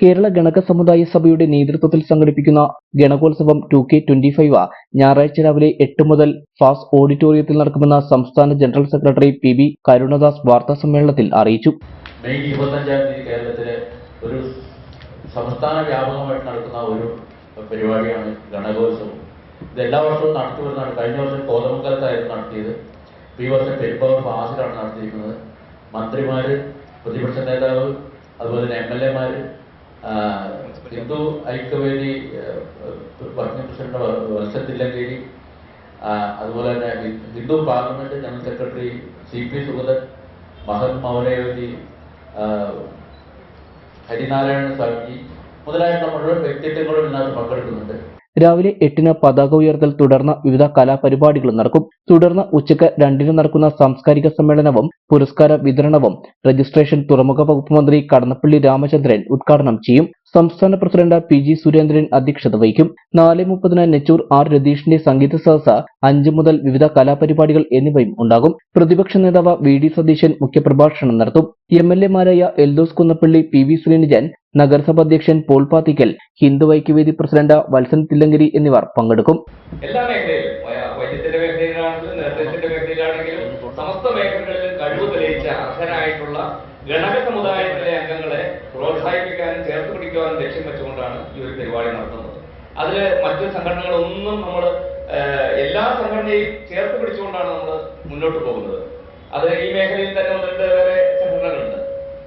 കേരള ഗണക സമുദായ സഭയുടെ നേതൃത്വത്തിൽ സംഘടിപ്പിക്കുന്ന ഗണകോത്സവം ടു കെ ട്വന്റി ഫൈവ് ഞായറാഴ്ച രാവിലെ എട്ട് മുതൽ ഫാസ് ഓഡിറ്റോറിയത്തിൽ നടക്കുമെന്ന് സംസ്ഥാന general secretary P B Karunadas വാർത്താ സമ്മേളനത്തിൽ അറിയിച്ചു. മെയ് ഇരുപത്തഞ്ചാം തീയതി കേരളത്തിലെ ഒരു സംസ്ഥാന വ്യാപകമായിട്ട് നടക്കുന്ന ഒരു പരിപാടിയാണ് ഗണകോത്സവം. ഇത് എല്ലാ വർഷവും നടത്തി വരുന്നതാണ്. കഴിഞ്ഞ വർഷം കോതമംഗലത്തായിരുന്നു നടത്തിയത്. ഈ വർഷം പെരുമ്പാവൂർ ഫാസിലാണ് നടത്തിയിരിക്കുന്നത്. മന്ത്രിമാര് പ്രതിപക്ഷ നേതാവ് അതുപോലെ തന്നെ എം എൽ എമാര് ഹിന്ദു ഐക്യവേദി വർക്കിംഗ് പ്രസിഡന്റ് വത്സത്തില്ലങ്കേരി അതുപോലെ തന്നെ Hindu parliament general secretary C P Sugathan Mahan Mounayogi Harinarayana Swamiji മുതലായിട്ടുള്ള മുഴുവൻ വ്യക്തിത്വങ്ങളും ഇതിനകത്ത് പങ്കെടുക്കുന്നുണ്ട്. രാവിലെ എട്ടിന് പതാക ഉയർത്തൽ തുടർന്ന് വിവിധ കലാപരിപാടികളും നടക്കും. തുടർന്ന് ഉച്ചയ്ക്ക് രണ്ടിന് നടക്കുന്ന സാംസ്കാരിക സമ്മേളനവും പുരസ്കാര വിതരണവും രജിസ്ട്രേഷൻ തുറമുഖ വകുപ്പ് മന്ത്രി കടന്നപ്പള്ളി രാമചന്ദ്രൻ ഉദ്ഘാടനം ചെയ്യും. സംസ്ഥാന പ്രസിഡന്റ് പി ജി സുരേന്ദ്രൻ അധ്യക്ഷത വഹിക്കും. നാല് മുപ്പതിന് നെച്ചൂർ ആർ രതീഷിന്റെ സംഗീത സദസ് അഞ്ച് മുതൽ വിവിധ കലാപരിപാടികൾ എന്നിവയും ഉണ്ടാകും. പ്രതിപക്ഷ നേതാവ് വി ഡി സതീശൻ മുഖ്യപ്രഭാഷണം നടത്തും. എം എൽ എമാരായ എൽദോസ് കുന്നപ്പള്ളി പി വി ശ്രീനിജൻ നഗരസഭ അധ്യക്ഷൻ പോൾ പാത്തിക്കൽ ഹിന്ദു ഐക്യവേദി പ്രസിഡന്റ് വത്സൻ തില്ലങ്കരി എന്നിവർ പങ്കെടുക്കും. സമസ്ത മേഖലകളിലും കഴിവ് തെളിയിച്ച അർഹരായിട്ടുള്ള ഗണക സമുദായത്തിലെ അംഗങ്ങളെ പ്രോത്സാഹിപ്പിക്കാനും ചേർത്ത് പിടിക്കുവാനും ലക്ഷ്യം വെച്ചുകൊണ്ടാണ് ഈ ഒരു പരിപാടി നടത്തുന്നത്. അതിൽ മറ്റു സംഘടനകളൊന്നും നമ്മൾ എല്ലാ സംഘടനയും ചേർത്ത് പിടിച്ചുകൊണ്ടാണ് നമ്മൾ മുന്നോട്ട് പോകുന്നത്. അത് ഈ മേഖലയിൽ തന്നെ വന്നിട്ട് വേറെ സംഘടനകളുണ്ട്.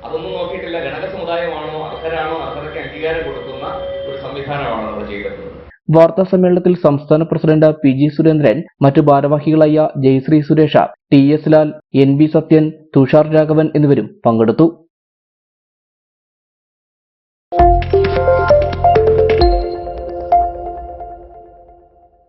അതൊന്നും നോക്കിയിട്ടില്ല. ഗണക സമുദായമാണോ അർഹരാണോ അർഹതയ്ക്ക് അംഗീകാരം കൊടുക്കുന്ന ഒരു സംവിധാനമാണ് നമ്മൾ ചെയ്തിട്ടുള്ളത്. വാർത്താ സമ്മേളനത്തിൽ സംസ്ഥാന പ്രസിഡന്റ് പി ജി സുരേന്ദ്രൻ മറ്റു ഭാരവാഹികളായ Jayasree Suresh T S Lal N B Sathyan Thushar Raghavan എന്നിവരും പങ്കെടുത്തു. Thank you.